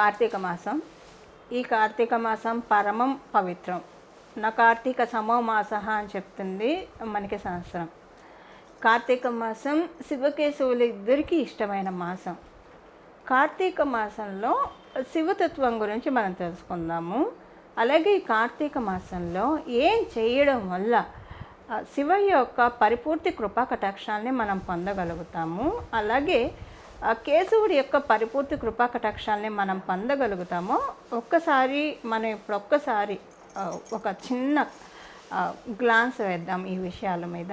కార్తీక మాసం. ఈ కార్తీక మాసం పరమం పవిత్రం. నా కార్తీక సమో మాస అని చెప్తుంది మనకి సంవత్సరం కార్తీక మాసం శివకేశవులు ఇద్దరికీ ఇష్టమైన మాసం. కార్తీక మాసంలో శివతత్వం గురించి మనం తెలుసుకుందాము. అలాగే ఈ కార్తీక మాసంలో ఏం చేయడం వల్ల శివ యొక్క పరిపూర్తి కృపా కటాక్షాన్ని మనం పొందగలుగుతాము. అలాగే కేశవుడి యొక్క పరిపూర్తి కృపాకటాక్షాల్ని మనం పొందగలుగుతామో ఒక్కసారి మనం ఇప్పుడు ఒక్కసారి ఒక చిన్న గ్లాన్స్ వేద్దాం ఈ విషయాల మీద.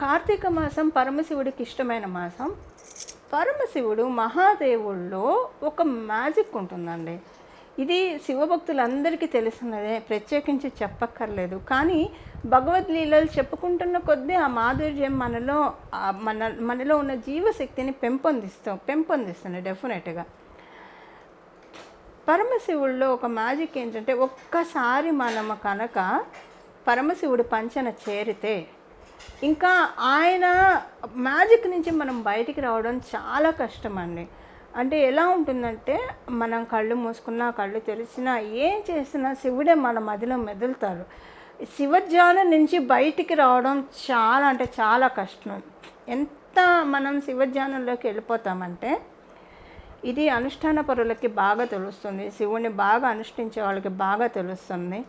కార్తీక మాసం పరమశివుడికి ఇష్టమైన మాసం. పరమశివుడు మహాదేవుల్లో ఒక మ్యాజిక్ ఉంటుందండి. ఇది శివభక్తులందరికీ తెలిసినదే ప్రత్యేకించి చెప్పక్కర్లేదు. కానీ భగవద్లీలలు చెప్పుకుంటున్న కొద్దీ ఆ మాధుర్యం మనలో మన మనలో ఉన్న జీవశక్తిని పెంపొందిస్తాం పెంపొందిస్తుంది డెఫినెట్గా. పరమశివుల్లో ఒక మ్యాజిక్ ఏంటంటే ఒక్కసారి మనం కనుక పరమశివుడు పంచన చేరితే ఇంకా ఆయన మ్యాజిక్ నుంచి మనం బయటికి రావడం చాలా కష్టం అండి అంటే ఎలా ఉంటుందంటే మనం కళ్ళు మూసుకున్నా కళ్ళు తెరిచినా ఏం చేసినా శివుడే మన మదిలో మెదులుతారు శివజ్ఞానం నుంచి బయటికి రావడం చాలా అంటే చాలా కష్టం. ఎంత మనం శివజ్ఞానంలోకి వెళ్ళిపోతామంటే ఇది అనుష్ఠాన పరులకి బాగా తెలుస్తుంది. శివుని బాగా అనుష్ఠించే వాళ్ళకి బాగా తెలుస్తుంది.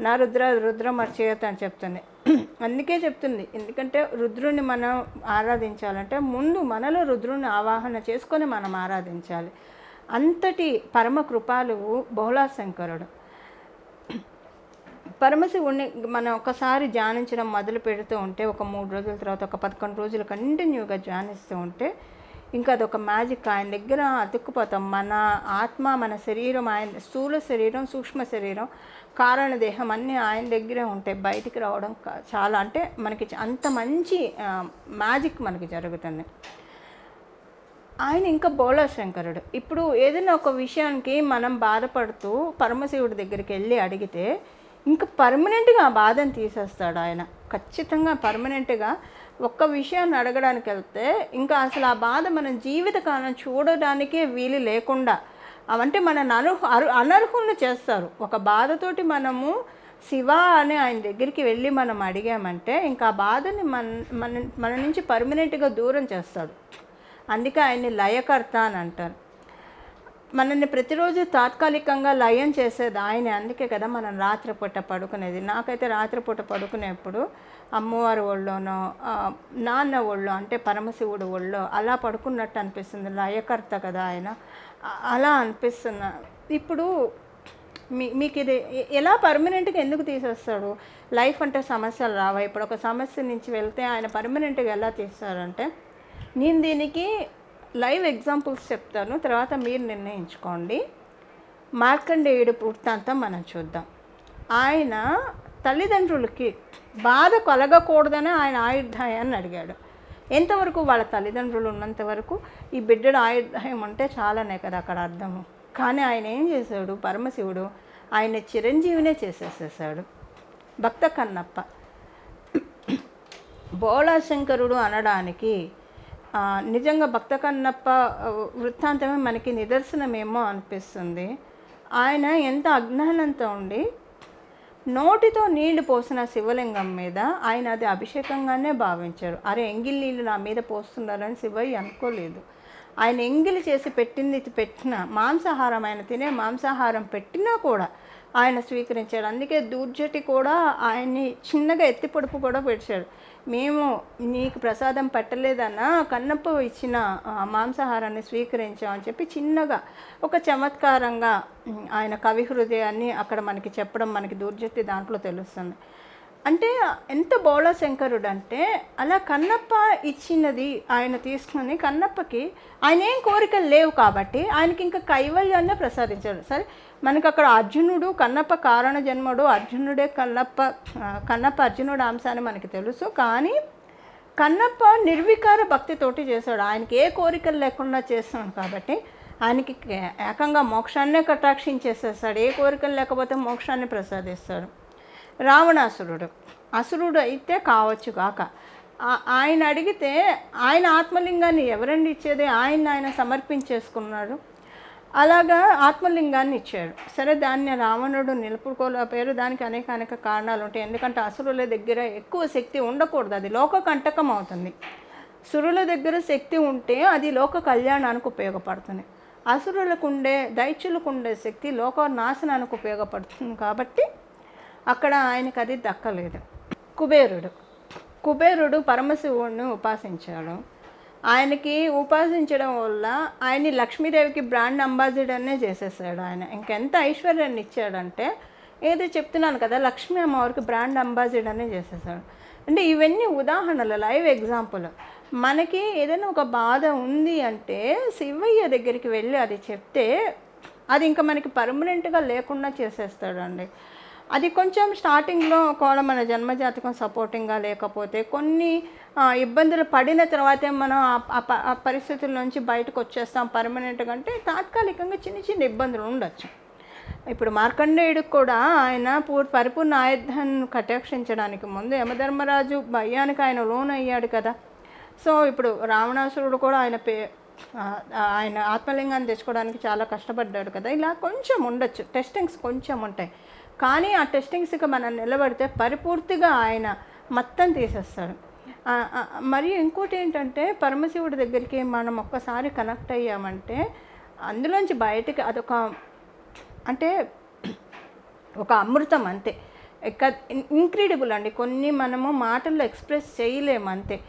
నా రుద్ర రుద్ర మర్చేయత అని చెప్తుంది. అందుకే చెప్తుంది. ఎందుకంటే రుద్రుని మనం ఆరాధించాలంటే ముందు మనలో రుద్రుని ఆవాహన చేసుకొని మనం ఆరాధించాలి. అంతటి పరమ కృపాలు బహుళాశంకరుడు. పరమశివుణ్ణి మనం ఒకసారి ధ్యానించడం మొదలు పెడుతూ ఉంటే ఒక మూడు రోజుల తర్వాత ఒక పదకొండు రోజులు కంటిన్యూగా ధ్యానిస్తూ ఉంటే ఇంకా అదొక మ్యాజిక్ ఆయన దగ్గర అతుక్కుపోతాం. మన ఆత్మ మన శరీరం ఆయన స్థూల శరీరం సూక్ష్మ శరీరం కారణ దేహం అన్నీ ఆయన దగ్గరే ఉంటాయి. బయటికి రావడం చాలా అంటే మనకి అంత మంచి మ్యాజిక్ మనకి జరుగుతుంది. ఆయన ఇంకా బోళశంకరుడు. ఇప్పుడు ఏదైనా ఒక విషయానికి మనం బాధపడుతూ పరమశివుడి దగ్గరికి వెళ్ళి అడిగితే ఇంకా పర్మనెంట్గా ఆ బాధను తీసేస్తాడు ఆయన. ఖచ్చితంగా పర్మనెంట్గా ఒక్క విషయాన్ని అడగడానికి వెళ్తే ఇంకా అసలు ఆ బాధ మన జీవితకాలం చూడడానికే వీలు లేకుండా అవంటే మన అనర్హ అరు అనర్హులను చేస్తారు. ఒక బాధతోటి మనము శివ అని ఆయన దగ్గరికి వెళ్ళి మనం అడిగామంటే ఇంకా ఆ బాధని మన మన మన నుంచి పర్మనెంట్గా దూరం చేస్తాడు. అందుకే ఆయన్ని లయకర్త అని అంటారు. మనల్ని ప్రతిరోజు తాత్కాలికంగా లయం చేసేది ఆయనే. అందుకే కదా మనం రాత్రిపూట పడుకునేది. నాకైతే రాత్రిపూట పడుకునేప్పుడు అమ్మవారి ఒళ్ళోనో నాన్న ఒళ్ళో అంటే పరమశివుడు ఒళ్ళో అలా పడుకున్నట్టు అనిపిస్తుంది. లయకర్త కదా ఆయన. అలా అనిపిస్తున్నా ఇప్పుడు మీ మీకు ఇది ఎలా పర్మనెంట్గా ఎందుకు తీసేస్తాడు? లైఫ్ అంటే సమస్యలు రావా? ఇప్పుడు ఒక సమస్య నుంచి వెళ్తే ఆయన పర్మనెంట్గా ఎలా తీస్తారంటే నేను దీనికి లైవ్ ఎగ్జాంపుల్స్ చెప్తాను. తర్వాత మీరు నిర్ణయించుకోండి. మార్కండేయుడు వృత్తాంతం మనం చూద్దాం. ఆయన తల్లిదండ్రులకి బాధ కలగకూడదని ఆయన ఆయుర్దాయాన్ని అడిగాడు. ఎంతవరకు వాళ్ళ తల్లిదండ్రులు ఉన్నంత వరకు ఈ బిడ్డడు ఆయుర్దాయం ఉంటే చాలానే కదా అక్కడ అర్థము కానీ ఆయన ఏం చేశాడు? పరమశివుడు ఆయన చిరంజీవినే చేసేసేసాడు భక్త కన్నప్ప. బోళాశంకరుడు అనడానికి నిజంగా భక్త కన్నప్ప వృత్తాంతమే మనకి నిదర్శనమేమో అనిపిస్తుంది. ఆయన ఎంత అజ్ఞానంతో ఉండి నోటితో నీళ్ళు పోసిన శివలింగం మీద ఆయన అది అభిషేకంగానే భావించారు. అరే ఎంగిల్ నీళ్ళు నా మీద పోస్తున్నారని శివయ్య అనుకోలేదు. ఆయన ఎంగిలి చేసి పెట్టింది పెట్టిన మాంసాహారం ఆయన తినే మాంసాహారం పెట్టినా కూడా ఆయన స్వీకరించాడు. అందుకే దూర్జటి కూడా ఆయన్ని చిన్నగా ఎత్తి పొడుపు కూడా పెట్టాడు మేము నీకు ప్రసాదం పెట్టలేదన్నా కన్నప్ప ఇచ్చిన మాంసాహారాన్ని స్వీకరించామని చెప్పి చిన్నగా ఒక చమత్కారంగా ఆయన కవి హృదయాన్ని అక్కడ మనకి చెప్పడం మనకి దూర్జటి దాంట్లో తెలుస్తుంది. అంటే ఎంత బౌళ శంకరుడు అంటే అలా కన్నప్ప ఇచ్చినది ఆయన తీసుకుని కన్నప్పకి ఆయన ఏం కోరికలు లేవు కాబట్టి ఆయనకి ఇంకా కైవల్యాన్నే ప్రసాదించాడు. సరే మనకి అక్కడ అర్జునుడు కన్నప్ప కారణ జన్ముడు అర్జునుడే కన్నప్ప కన్నప్ప అర్జునుడు అంశాన్ని మనకి తెలుసు. కానీ కన్నప్ప నిర్వికార భక్తితోటి చేశాడు. ఆయనకి ఏ కోరికలు లేకుండా చేస్తున్నాడు కాబట్టి ఆయనకి ఏకంగా మోక్షాన్నే కటాక్షించేసేస్తాడు. ఏ కోరికలు లేకపోతే మోక్షాన్ని ప్రసాదిస్తాడు. రావణాసురుడు. అసురుడు అయితే కావచ్చు కాక ఆయన అడిగితే ఆయన ఆత్మలింగాన్ని ఎవరండి ఇచ్చేది? ఆయన ఆయన సమర్పించేసుకున్నాడు. అలాగా ఆత్మలింగాన్ని ఇచ్చాడు సరే దాన్ని రావణుడు నిలుపుకోలేకపోయారు దానికి అనేక అనేక కారణాలు ఉంటాయి. ఎందుకంటే అసురుల దగ్గర ఎక్కువ శక్తి ఉండకూడదు. అది లోక కంటకం అవుతుంది. సురుల దగ్గర శక్తి ఉంటే అది లోక కళ్యాణానికి ఉపయోగపడుతుంది. అసురులకు ఉండే దైత్యులకు ఉండే శక్తి లోక నాశనానికి ఉపయోగపడుతుంది కాబట్టి అక్కడ ఆయనకు అది దక్కలేదు. కుబేరుడు. కుబేరుడు పరమశివుడిని ఉపాసించాడు. ఆయనకి ఉపాసించడం వల్ల ఆయన్ని లక్ష్మీదేవికి బ్రాండ్ అంబాసిడర్నే చేసేసాడు ఆయన. ఇంకెంత ఐశ్వర్యాన్ని ఇచ్చాడంటే ఏదో చెప్తున్నాను కదా లక్ష్మీ అమ్మవారికి బ్రాండ్ అంబాసిడర్నే చేసేసాడు. అంటే ఇవన్నీ ఉదాహరణలు లైవ్ ఎగ్జాంపుల్. మనకి ఏదైనా ఒక బాధ ఉంది అంటే శివయ్య దగ్గరికి వెళ్ళి అది చెప్తే అది ఇంకా మనకి పర్మనెంట్గా లేకుండా చేసేస్తాడండి. అది కొంచెం స్టార్టింగ్లో కూడా మన జన్మజాతకం సపోర్టింగ్గా లేకపోతే కొన్ని ఇబ్బందులు పడిన తర్వాతే మనం ఆ- పరిస్థితుల నుంచి బయటకు వచ్చేస్తాం పర్మనెంట్గా అంటే తాత్కాలికంగా చిన్న చిన్న ఇబ్బందులు ఉండొచ్చు. ఇప్పుడు మార్కండేయుడికి కూడా ఆయన పూర్ పరిపూర్ణ ఆయుధాన్ని కటాక్షించడానికి ముందు యమధర్మరాజు భయానికి ఆయన లోన్ అయ్యాడు కదా. సో ఇప్పుడు రావణాసురుడు కూడా ఆయన పే ఆయన ఆత్మలింగాన్ని తెచ్చుకోవడానికి చాలా కష్టపడ్డాడు కదా. ఇలా కొంచెం ఉండొచ్చు. టెస్టింగ్స్ కొంచెం ఉంటాయి. కానీ ఆ టెస్టింగ్స్కి మనం నిలబడితే పరిపూర్తిగా ఆయన మొత్తం తీసేస్తాడు. మరియు ఇంకోటి ఏంటంటే పరమశివుడి దగ్గరికి మనం ఒక్కసారి కనెక్ట్ అయ్యామంటే అందులోంచి బయటికి అదొక అంటే ఒక అమృతం అంతే. ఎక్క ఇంక్రెడిబుల్ అండి. కొన్ని మనము మాటల్లో ఎక్స్ప్రెస్ చేయలేము అంతే.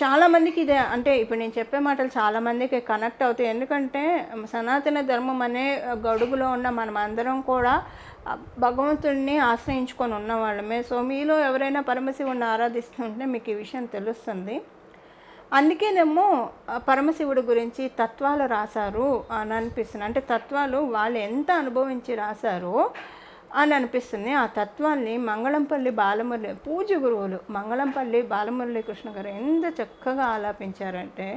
చాలామందికి ఇదే. అంటే ఇప్పుడు నేను చెప్పే మాటలు చాలామందికి కనెక్ట్ అవుతాయి. ఎందుకంటే సనాతన ధర్మం అనే గడుగులో ఉన్న మనం అందరం కూడా భగవంతుడిని ఆశ్రయించుకొని ఉన్న వాళ్ళమే సో మీలో ఎవరైనా పరమశివుడిని ఆరాధిస్తుంటే మీకు ఈ విషయం తెలుస్తుంది. అందుకేనేమో పరమశివుడి గురించి తత్వాలు రాశారు అని అనిపిస్తుంది. అంటే తత్వాలు వాళ్ళు ఎంత అనుభవించి రాశారో అని అనిపిస్తుంది. ఆ తత్వాన్ని మంగళంపల్లి బాలమురళి పూజ గురువులు మంగళంపల్లి బాలమురళీకృష్ణ గారు ఎంత చక్కగా ఆలాపించారంటే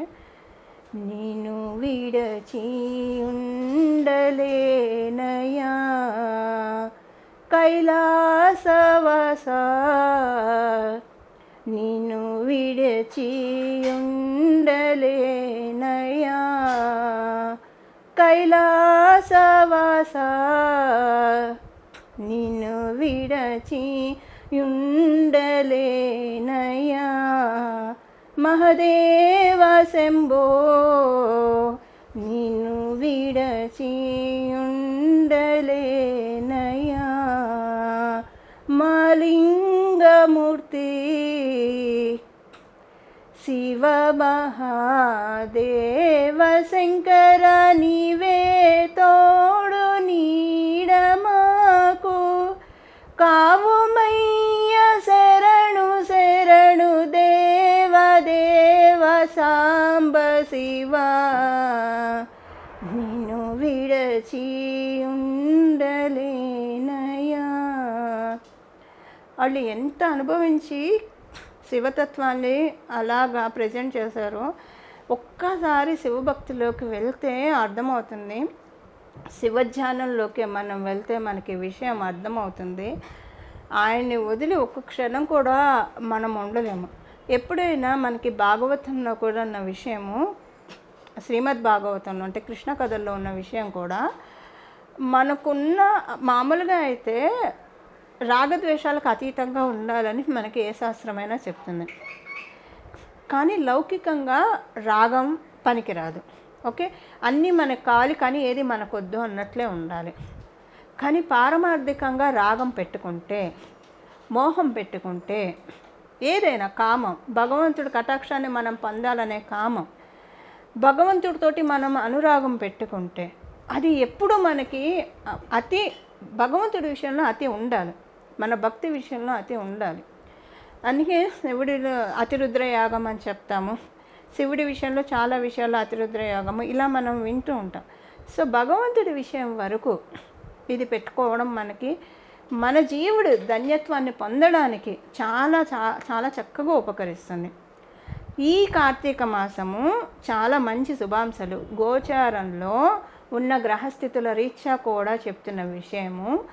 నేను విడచి ఉండలేనయా కైలాసవస నిన్ను విడచి ఉండలేనయా కైలాసవాస నిన్ను విడచి ఉండలేనయా మహదేవ శంభో నిన్ను విడచి ఉండలేనయా మాలింగమూర్తి శివ మహాదేవ శంకర నీవే కావుమయ్య శరణు శరణు దేవ దేవ సాంబ శివ. నిన్ను విడచి ఉండలేనయా వాళ్ళు ఎంత అనుభవించి శివతత్వాన్ని అలాగా ప్రజెంట్ చేశారో ఒక్కసారి శివభక్తిలోకి వెళ్తే అర్థమవుతుంది. శివధ్యానంలోకి మనం వెళ్తే మనకి విషయం అర్థమవుతుంది. ఆయన్ని వదిలి ఒక్క క్షణం కూడా మనం ఉండలేము. ఎప్పుడైనా మనకి భాగవతంలో కూడా ఉన్న విషయము శ్రీమద్ భాగవతంలో అంటే కృష్ణ కథల్లో ఉన్న విషయం కూడా మనకున్న మామూలుగా అయితే రాగద్వేషాలకు అతీతంగా ఉండాలని మనకి ఏ శాస్త్రమైనా చెప్తుంది. కానీ లౌకికంగా రాగం పనికిరాదు. ఓకే? అన్నీ మనకు కావాలి కానీ ఏది మనకొద్దు అన్నట్లే ఉండాలి. కానీ పారమార్థికంగా రాగం పెట్టుకుంటే మోహం పెట్టుకుంటే ఏదైనా కామం భగవంతుడి కటాక్షాన్ని మనం పొందాలనే కామం భగవంతుడితోటి మనం అనురాగం పెట్టుకుంటే అది ఎప్పుడు మనకి అతి భగవంతుడి విషయంలో అతి ఉండాలి. మన భక్తి విషయంలో అతి ఉండాలి. అందుకే శివుడి అతిరుద్ర యాగం అని చెప్తాము. శివుడి విషయంలో చాలా విషయాల్లో అతిరుద్ర యోగము ఇలా మనం వింటూ ఉంటాం. సో భగవంతుడి విషయం వరకు ఇది పెట్టుకోవడం మనకి మన జీవుడు ధన్యత్వాన్ని పొందడానికి చాలా చా చాలా చక్కగా ఉపకరిస్తుంది. ఈ కార్తీక మాసము చాలా మంచి శుభాంశాలు. గోచారంలో ఉన్న గ్రహస్థితుల రీత్యా కూడా చెప్తున్న విషయము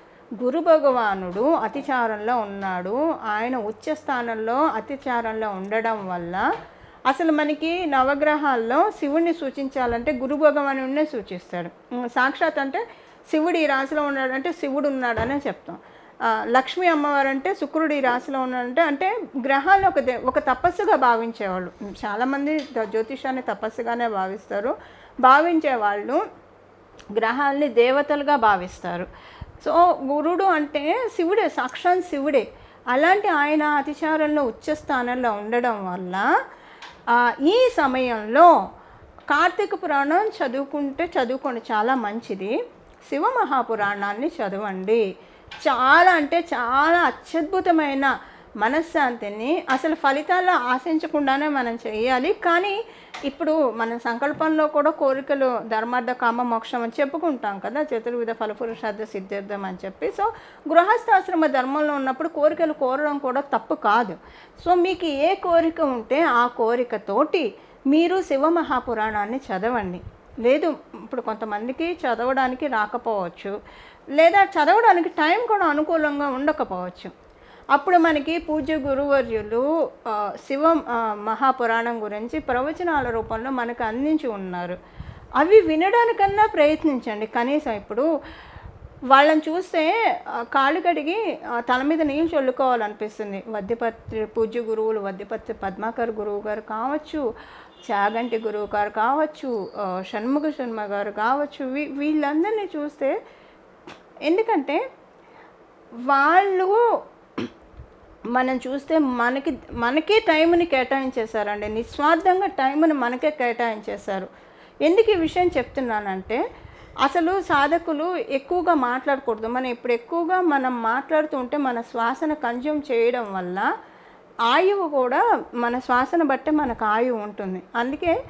గురు భగవానుడు అతిచారంలో ఉన్నాడు. ఆయన ఉచ్చ స్థానంలో అతిచారంలో ఉండడం వల్ల అసలు మనకి నవగ్రహాల్లో శివుణ్ణి సూచించాలంటే గురు భగవానుడినే సూచిస్తాడు. సాక్షాత్ అంటే శివుడు ఈ రాశిలో ఉన్నాడంటే శివుడు ఉన్నాడనే చెప్తాం. లక్ష్మీ అమ్మవారు అంటే శుక్రుడు ఈ రాశిలో ఉన్నాడంటే అంటే గ్రహాలు ఒక దే- ఒక తపస్సుగా భావించేవాళ్ళు. చాలామంది జ్యోతిషాన్ని తపస్సుగానే భావిస్తారు. భావించే వాళ్ళు గ్రహాల్ని దేవతలుగా భావిస్తారు. సో గురుడు అంటే శివుడే సాక్షాత్ శివుడే. అలాంటి ఆయన అతిచారంలో ఉచ్చ స్థానంలో ఉండడం వల్ల ఈ సమయంలో కార్తీక పురాణం చదువుకుంటే చదువుకోండి చాలా మంచిది. శివ మహాపురాణాన్ని చదవండి. చాలా అంటే చాలా అత్యద్భుతమైన మనశ్శాంతిని అసలు ఫలితాలు ఆశించకుండానే మనం చేయాలి. కానీ ఇప్పుడు మన సంకల్పంలో కూడా కోరికలు ధర్మార్థ కామ మోక్షం అని చెప్పుకుంటాం కదా. చతుర్విధ ఫలపురుషార్థ సిద్ధార్థం అని చెప్పి. సో గృహస్థాశ్రమ ధర్మంలో ఉన్నప్పుడు కోరికలు కోరడం కూడా తప్పు కాదు. సో మీకు ఏ కోరిక ఉంటే ఆ కోరికతోటి మీరు శివ మహాపురాణాన్ని చదవండి. లేదు ఇప్పుడు కొంతమందికి చదవడానికి రాకపోవచ్చు. లేదా చదవడానికి టైం కూడా అనుకూలంగా ఉండకపోవచ్చు. అప్పుడు మనకి పూజ్య గురువర్యులు శివ మహాపురాణం గురించి ప్రవచనాల రూపంలో మనకు అందించి ఉన్నారు. అవి వినడానికన్నా ప్రయత్నించండి. కనీసం ఇప్పుడు వాళ్ళని చూస్తే కాళ్ళు కడిగి తల మీద నీళ్ళు చల్లుకోవాలనిపిస్తుంది. వద్దిపత్రి పూజ్య గురువులు వద్దిపత్రి పద్మాకర్ గురువు గారు కావచ్చు చాగంటి గురువు గారు కావచ్చు షణ్ముఖ శర్మ గారు కావచ్చు వీ వీళ్ళందరినీ చూస్తే ఎందుకంటే వాళ్ళు మనం చూస్తే మనకి మనకే టైంని కేటాయించేశారండి. నిస్వార్థంగా టైంని మనకే కేటాయించేశారు. ఎందుకు ఈ విషయం చెప్తున్నానంటే అసలు సాధకులు ఎక్కువగా మాట్లాడకూడదు. మనం ఇప్పుడు ఎక్కువగా మనం మాట్లాడుతూ ఉంటే మన శ్వాసన కన్జ్యూమ్ చేయడం వల్ల ఆయువు కూడా మన శ్వాసన బట్టే మనకు ఆయువు ఉంటుంది. అందుకే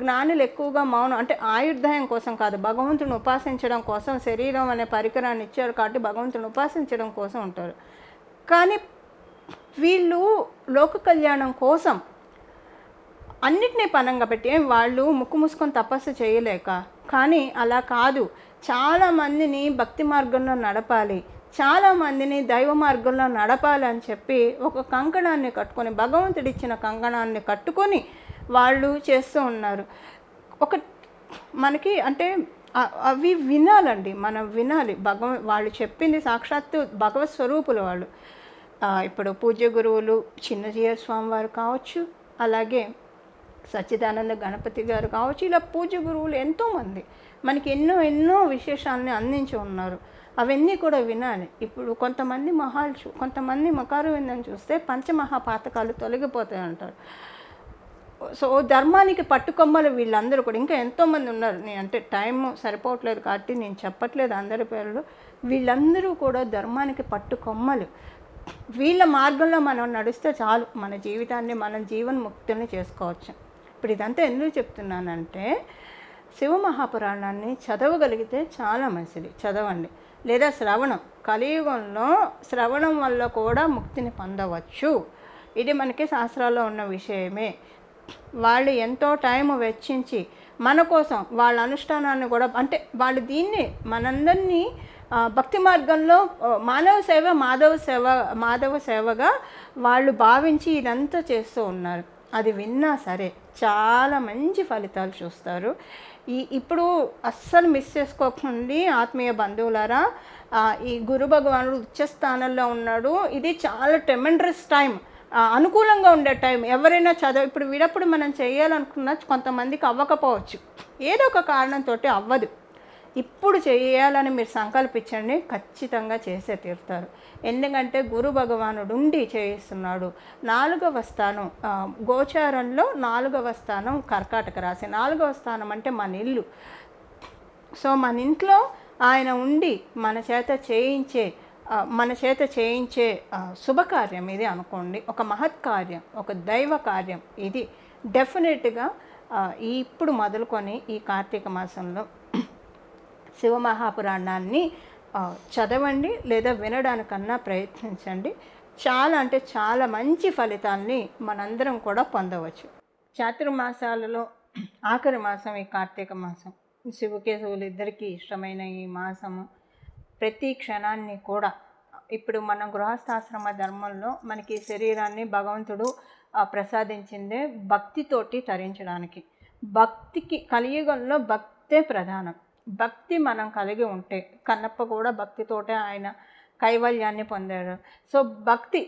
జ్ఞానులు ఎక్కువగా మౌనం అంటే ఆయుర్దాయం కోసం కాదు భగవంతుని ఉపాసించడం కోసం శరీరం అనే పరికరాన్ని ఇచ్చారు కాబట్టి భగవంతుని ఉపాసించడం కోసం ఉంటారు. కానీ వీళ్ళు లోక కళ్యాణం కోసం అన్నిటినీ పనంగా పెట్టి వాళ్ళు ముక్కు మూసుకొని తపస్సు చేయలేక. కానీ అలా కాదు. చాలా మందిని భక్తి మార్గంలో నడపాలి. చాలా మందిని దైవ మార్గంలో నడపాలి అని చెప్పి ఒక కంకణాన్ని కట్టుకొని భగవంతుడిచ్చిన కంకణాన్ని కట్టుకొని వాళ్ళు చేస్తూ ఉన్నారు. ఒక మనకి అంటే అవి వినాలండి. మనం వినాలి. భగవ వాళ్ళు చెప్పింది సాక్షాత్తు భగవత్ స్వరూపులు వాళ్ళు. ఇప్పుడు పూజ్య గురువులు చిన్నజీయ స్వామి వారు కావచ్చు అలాగే సచ్చిదానంద గణపతి గారు కావచ్చు ఇలా పూజ్య గురువులు ఎంతోమంది మనకి ఎన్నో ఎన్నో విశేషాలని అందించి ఉన్నారు. అవన్నీ కూడా వినాలి. ఇప్పుడు కొంతమంది మహాలు చూ కొంతమంది మకారు విందని చూస్తే పంచమహాపాతకాలు తొలగిపోతాయి అంటారు. సో ధర్మానికి పట్టుకొమ్మలు వీళ్ళందరూ కూడా ఇంకా ఎంతోమంది ఉన్నారు. నేను అంటే టైం సరిపోవట్లేదు కాబట్టి నేను చెప్పట్లేదు అందరి పేర్లు. వీళ్ళందరూ కూడా ధర్మానికి పట్టుకొమ్మలు. వీళ్ళ మార్గంలో మనం నడిస్తే చాలు. మన జీవితాన్ని మనం జీవన్ముక్తుల్ని చేసుకోవచ్చు. ఇప్పుడు ఇదంతా ఎందుకు చెప్తున్నానంటే శివ మహాపురాణాన్ని చదవగలిగితే చాలా మంచిది. చదవండి. లేదా శ్రవణం. కలియుగంలో శ్రవణం వల్ల కూడా ముక్తిని పొందవచ్చు. ఇది మనకి శాస్త్రాల్లో ఉన్న విషయమే. వాళ్ళు ఎంతో టైం వెచ్చించి మన కోసం వాళ్ళ అనుష్ఠానాన్ని కూడా అంటే వాళ్ళు దీన్ని మనందరినీ భక్తి మార్గంలో మానవ సేవ మాధవ సేవ మాధవ సేవగా వాళ్ళు భావించి ఇదంతా చేస్తూ ఉన్నారు. అది విన్నా సరే చాలా మంచి ఫలితాలు చూస్తారు. ఈ ఇప్పుడు అస్సలు మిస్ చేసుకోకండి ఆత్మీయ బంధువులారా. ఈ గురు భగవానుడు ఉచ్చస్థానంలో ఉన్నాడు. ఇది చాలా టెమెండ్రస్ టైం అనుకూలంగా ఉండే టైం ఎవరైనా చదవ ఇప్పుడు వీడప్పుడు మనం చేయాలనుకున్న కొంతమందికి అవ్వకపోవచ్చు. ఏదో ఒక కారణంతో అవ్వదు. ఇప్పుడు చేయాలని మీరు సంకల్పించండి ఖచ్చితంగా చేసే తీరుతారు. ఎందుకంటే గురు భగవానుడు ఉండి చేయిస్తున్నాడు నాలుగవ స్థానం గోచారంలో నాలుగవ స్థానం కర్కాటక రాశి. నాలుగవ స్థానం అంటే మన ఇల్లు. సో మన ఇంట్లో ఆయన ఉండి మన చేత చేయించే మన చేత చేయించే శుభకార్యం ఇది అనుకోండి. ఒక మహత్కార్యం ఒక దైవ కార్యం ఇది. డెఫినెట్గా ఈ ఇప్పుడు మొదలుకొని ఈ కార్తీక మాసంలో శివమహాపురాణాన్ని చదవండి లేదా వినడానికన్నా ప్రయత్నించండి. చాలా అంటే చాలా మంచి ఫలితాల్ని మనందరం కూడా పొందవచ్చు. చాతుర్మాసాలలో ఆఖరి మాసం ఈ కార్తీక మాసం. శివకేశవులు ఇద్దరికీ ఇష్టమైన ఈ మాసము. ప్రతి క్షణాన్ని కూడా ఇప్పుడు మన గృహస్థాశ్రమ ధర్మంలో మనకి శరీరాన్ని భగవంతుడు ప్రసాదించిందే భక్తితోటి తరించడానికి. భక్తికి కలియుగంలో భక్తే ప్రధానం. భక్తి మనం కలిగి ఉంటే కన్నప్ప కూడా భక్తితోటే ఆయన కైవల్యాన్ని పొందాడు. సో భక్తి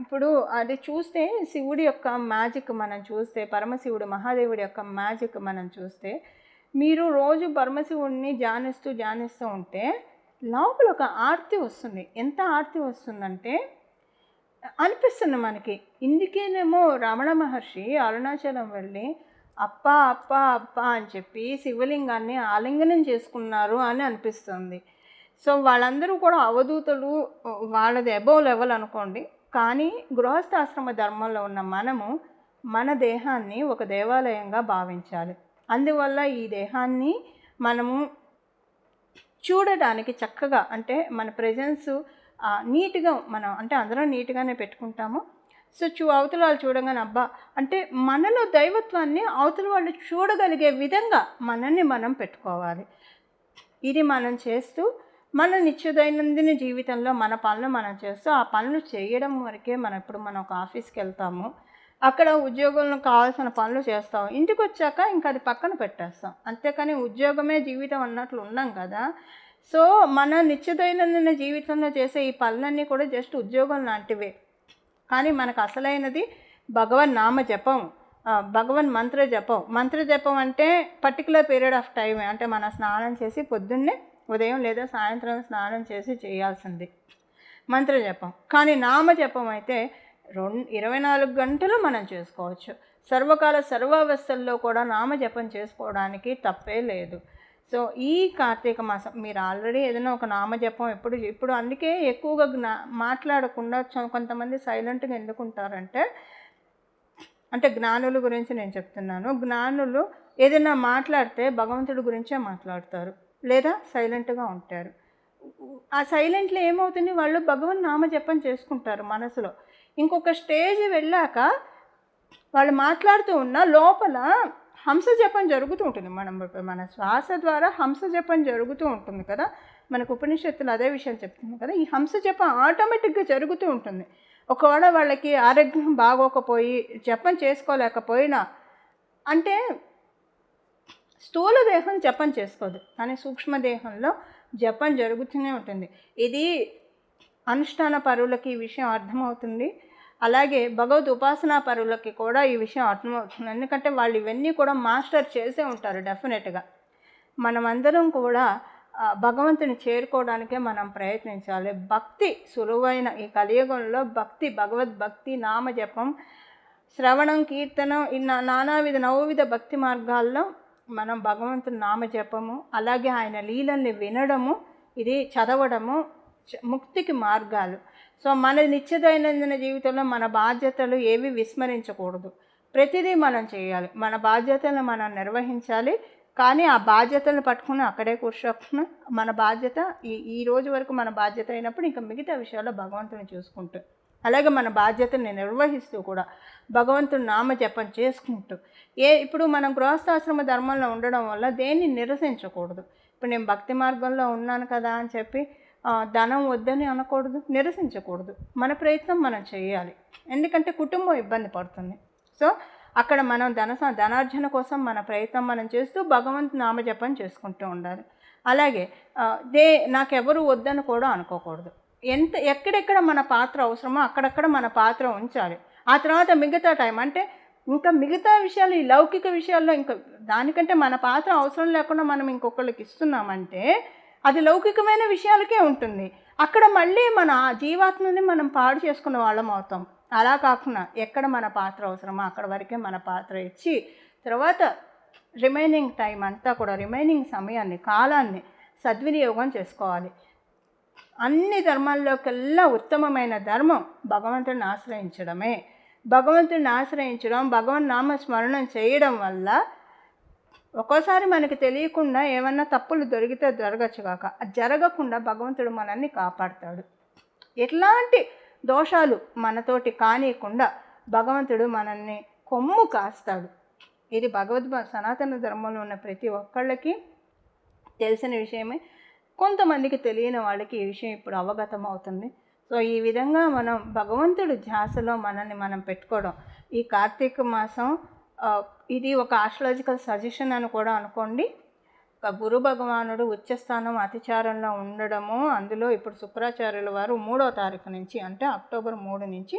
ఇప్పుడు అది చూస్తే శివుడి యొక్క మ్యాజిక్ మనం చూస్తే పరమశివుడు మహాదేవుడి యొక్క మ్యాజిక్ మనం చూస్తే మీరు రోజు పరమశివుడిని ధ్యానిస్తూ ధ్యానిస్తూ ఉంటే లోపల ఒక ఆర్తి వస్తుంది. ఎంత ఆర్తి వస్తుందంటే అనిపిస్తుంది మనకి. ఇందుకేనేమో రమణ మహర్షి అరుణాచలం వెళ్ళి అప్ప అప్ప అప్ప అని చెప్పి శివలింగాన్ని ఆలింగనం చేసుకున్నారు అని అనిపిస్తుంది. సో వాళ్ళందరూ కూడా అవధూతలు వాళ్ళది అబౌవ్ లెవెల్ అనుకోండి. కానీ గృహస్థాశ్రమ ధర్మంలో ఉన్న మనము మన దేహాన్ని ఒక దేవాలయంగా భావించాలి. అందువల్ల ఈ దేహాన్ని మనము చూడడానికి చక్కగా అంటే మన ప్రజెన్స్ నీట్గా మనం అంటే అందరం నీట్గానే పెట్టుకుంటాము. సో చూ అవతల వాళ్ళు చూడగానే అబ్బా అంటే మనలో దైవత్వాన్ని అవతల వాళ్ళు చూడగలిగే విధంగా మనల్ని మనం పెట్టుకోవాలి. ఇది మనం చేస్తూ మన నిత్య దైనందిన జీవితంలో మన పనులు మనం చేస్తూ ఆ పనులు చేయడం వరకే మనం ఇప్పుడు మనం ఒక ఆఫీస్కి వెళ్తాము. అక్కడ ఉద్యోగంలో కావాల్సిన పనులు చేస్తాం ఇంటికి వచ్చాక ఇంకా అది పక్కన పెట్టేస్తాం. అంతేకాని ఉద్యోగమే జీవితం అన్నట్లు ఉన్నాం కదా. సో మన నిత్య దైనందిన జీవితంలో చేసే ఈ పనులన్నీ కూడా జస్ట్ ఉద్యోగం లాంటివే. కానీ మనకు అసలైనది భగవన్ నామ జపం భగవన్ మంత్ర జపం. మంత్ర జపం అంటే పర్టికులర్ పీరియడ్ ఆఫ్ టైం అంటే మన స్నానం చేసి పొద్దున్నే ఉదయం లేదా సాయంత్రం స్నానం చేసి చేయాల్సింది మంత్ర జపం. కానీ నామ జపం అయితే రెండు ఇరవై నాలుగు గంటలు మనం చేసుకోవచ్చు. సర్వకాల సర్వావస్థల్లో కూడా నామ జపం చేసుకోవడానికి తప్పే లేదు. సో ఈ కార్తీక మాసం మీరు ఆల్రెడీ ఏదైనా ఒక నామజపం ఎప్పుడు ఇప్పుడు అందుకే ఎక్కువగా జ్ఞా మాట్లాడకుండా చ- కొంతమంది సైలెంట్గా ఎందుకుంటారంటే అంటే జ్ఞానుల గురించి నేను చెప్తున్నాను. జ్ఞానులు ఏదైనా మాట్లాడితే భగవంతుడి గురించే మాట్లాడతారు లేదా సైలెంట్గా ఉంటారు. ఆ సైలెంట్లో ఏమవుతుంది? వాళ్ళు భగవన్ నామజపం చేసుకుంటారు మనసులో. ఇంకొక స్టేజ్ వెళ్ళాక వాళ్ళు మాట్లాడుతూ ఉన్న లోపల హంస జపం జరుగుతూ ఉంటుంది. మనం మన శ్వాస ద్వారా హంస జపం జరుగుతూ ఉంటుంది కదా? మనకు ఉపనిషత్తులు అదే విషయం చెప్తుంది కదా? ఈ హంస జపం ఆటోమేటిక్గా జరుగుతూ ఉంటుంది. ఒకవేళ వాళ్ళకి ఆరోగ్యం బాగోకపోయి జపం చేసుకోలేకపోయినా అంటే స్థూల దేహం జపం చేసుకోదు. కానీ సూక్ష్మదేహంలో జపం జరుగుతూనే ఉంటుంది. ఇది అనుష్ఠాన పరువులకి ఈ విషయం అర్థమవుతుంది. అలాగే భగవద్ ఉపాసనా పరులకి కూడా ఈ విషయం అర్థమవుతుంది. ఎందుకంటే వాళ్ళు ఇవన్నీ కూడా మాస్టర్ చేసే ఉంటారు డెఫినెట్గా మనమందరం కూడా భగవంతుని చేరుకోవడానికే మనం ప్రయత్నించాలి. భక్తి సులువైన ఈ కలియుగంలో భక్తి భగవద్భక్తి నామజపం శ్రవణం కీర్తనం ఈ నానావిధ నవవిధ భక్తి మార్గాల్లో మనం భగవంతుని నామజపము అలాగే ఆయన లీలల్ని వినడము ఇది చదవడము ముక్తికి మార్గాలు. సో మన నిత్య దైనందిన జీవితంలో మన బాధ్యతలు ఏవి విస్మరించకూడదు. ప్రతిదీ మనం చేయాలి. మన బాధ్యతలను మనం నిర్వహించాలి. కానీ ఆ బాధ్యతలను పట్టుకుని అక్కడే కూర్చోకుండా మన బాధ్యత ఈ ఈ రోజు వరకు మన బాధ్యత అయినప్పుడు ఇంకా మిగతా విషయాల్లో భగవంతుని చూసుకుంటూ అలాగే మన బాధ్యతని నిర్వహిస్తూ కూడా భగవంతుని నామ జపం చేసుకుంటూ. ఏ ఇప్పుడు మనం గృహస్థాశ్రమ ధర్మంలో ఉండడం వల్ల దేన్ని నిరసించకూడదు? ఇప్పుడు నేను భక్తి మార్గంలో ఉన్నాను కదా అని చెప్పి ధనం వద్దని అనకూడదు నిరసించకూడదు. మన ప్రయత్నం మనం చేయాలి. ఎందుకంటే కుటుంబం ఇబ్బంది పడుతుంది. సో అక్కడ మనం ధన ధనార్జన కోసం మన ప్రయత్నం మనం చేస్తూ భగవంతు నామజపం చేసుకుంటూ ఉండాలి. అలాగే దే నాకెవరు వద్దని కూడా అనుకోకూడదు. ఎంత ఎక్కడెక్కడ మన పాత్ర అవసరమో అక్కడక్కడ మన పాత్ర ఉంచాలి. ఆ తర్వాత మిగతా టైం అంటే ఇంకా మిగతా విషయాలు ఈ లౌకిక విషయాల్లో ఇంకా దానికంటే మన పాత్ర అవసరం లేకుండా మనం ఇంకొకళ్ళకి ఇస్తున్నామంటే అది లౌకికమైన విషయాలకే ఉంటుంది. అక్కడ మళ్ళీ మన జీవాత్మని మనం పాడు చేసుకున్న వాళ్ళం అవుతాం. అలా కాకుండా ఎక్కడ మన పాత్ర అవసరమో అక్కడ వరకే మన పాత్ర ఇచ్చి తర్వాత రిమైనింగ్ టైం అంతా కూడా రిమైనింగ్ సమయాన్ని కాలాన్ని సద్వినియోగం చేసుకోవాలి. అన్ని ధర్మాల్లోకెల్లా ఉత్తమమైన ధర్మం భగవంతుని ఆశ్రయించడమే. భగవంతుని ఆశ్రయించడం భగవన్ నామ స్మరణం చేయడం వల్ల ఒక్కోసారి మనకి తెలియకుండా ఏమన్నా తప్పులు దొరికితే జరగచ్చు కాక. అది జరగకుండా భగవంతుడు మనల్ని కాపాడుతాడు. ఎట్లాంటి దోషాలు మనతోటి కానియకుండా భగవంతుడు మనల్ని కొమ్ము కాస్తాడు. ఇది భగవద్ సనాతన ధర్మంలో ఉన్న ప్రతి ఒక్కళ్ళకి తెలిసిన విషయమే. కొంతమందికి తెలియని వాళ్ళకి ఈ విషయం ఇప్పుడు అవగతం అవుతుంది సో ఈ విధంగా మనం భగవంతుడు ధ్యాసలో మనల్ని మనం పెట్టుకోవడం. ఈ కార్తీక మాసం ఇది ఒక ఆస్ట్రాలజికల్ సజెషన్ అని కూడా అనుకోండి. ఒక గురు భగవానుడు ఉచ్చస్థానం అతిచారంలో ఉండడము అందులో ఇప్పుడు శుక్రాచార్యుల వారు మూడో తారీఖు నుంచి అంటే అక్టోబర్ మూడు నుంచి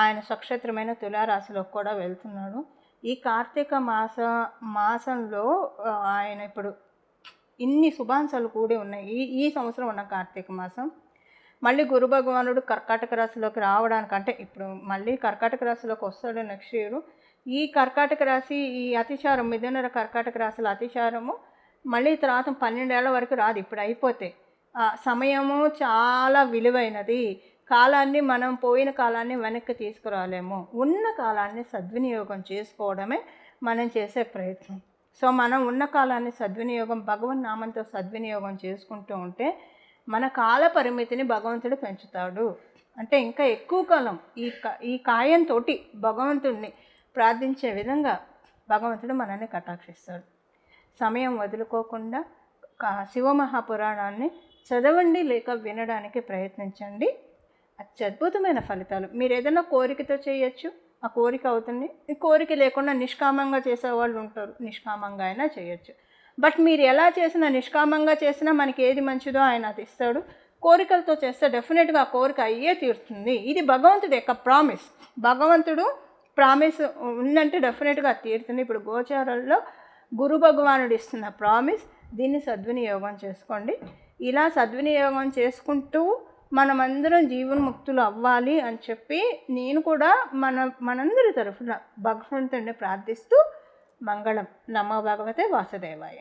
ఆయన సక్షేత్రమైన తులారాశిలోకి కూడా వెళ్తున్నాడు. ఈ కార్తీక మాస మాసంలో ఆయన ఇప్పుడు ఇన్ని శుభాంశాలు కూడి ఉన్నాయి. ఈ ఈ సంవత్సరం ఉన్న కార్తీక మాసం. మళ్ళీ గురు భగవానుడు కర్కాటక రాశిలోకి రావడానికి అంటే ఇప్పుడు మళ్ళీ కర్కాటక రాశిలోకి వస్తాడు నెక్స్ట్ ఇయర్. ఈ కర్కాటక రాశి ఈ అతిచారం మిథునర కర్కాటక రాశుల అతిచారము మళ్ళీ తర్వాత పన్నెండేళ్ళ వరకు రాదు ఇప్పుడు అయిపోతే. సమయము చాలా విలువైనది. కాలాన్ని మనం పోయిన కాలాన్ని వెనక్కి తీసుకురాలేము. ఉన్న కాలాన్ని సద్వినియోగం చేసుకోవడమే మనం చేసే ప్రయత్నం. సో మనం ఉన్న కాలాన్ని సద్వినియోగం భగవన్ నామంతో సద్వినియోగం చేసుకుంటూ ఉంటే మన కాల పరిమితిని భగవంతుడు పెంచుతాడు. అంటే ఇంకా ఎక్కువ కాలం ఈ ఈ కాయంతో భగవంతుడిని ప్రార్థించే విధంగా భగవంతుడు మనల్ని కటాక్షిస్తాడు. సమయం వదులుకోకుండా శివమహాపురాణాన్ని చదవండి లేక వినడానికి ప్రయత్నించండి. అత్యద్భుతమైన ఫలితాలు. మీరు ఏదైనా కోరికతో చేయొచ్చు. ఆ కోరిక అవుతుంది. కోరిక లేకుండా నిష్కామంగా చేసేవాళ్ళు ఉంటారు. నిష్కామంగా అయినా చేయొచ్చు. బట్ మీరు ఎలా చేసినా నిష్కామంగా చేసినా మనకి ఏది మంచిదో ఆయన అది ఇస్తాడు. కోరికలతో చేస్తే డెఫినెట్గా ఆ కోరిక అయ్యే తీరుతుంది. ఇది భగవంతుడి యొక్క ప్రామిస్. భగవంతుడు ప్రామిస్ ఉందంటే డెఫినెట్గా తీరుతుంది ఇప్పుడు గోచారంలో గురు భగవానుడు ఇస్తున్న ప్రామిస్ దీన్ని సద్వినియోగం చేసుకోండి. ఇలా సద్వినియోగం చేసుకుంటూ మనమందరం జీవన్ముక్తులు అవ్వాలి అని చెప్పి నేను కూడా మన మనందరి తరఫున భగవంతుడిని ప్రార్థిస్తూ మంగళం. నమో భగవతే వాసుదేవాయ.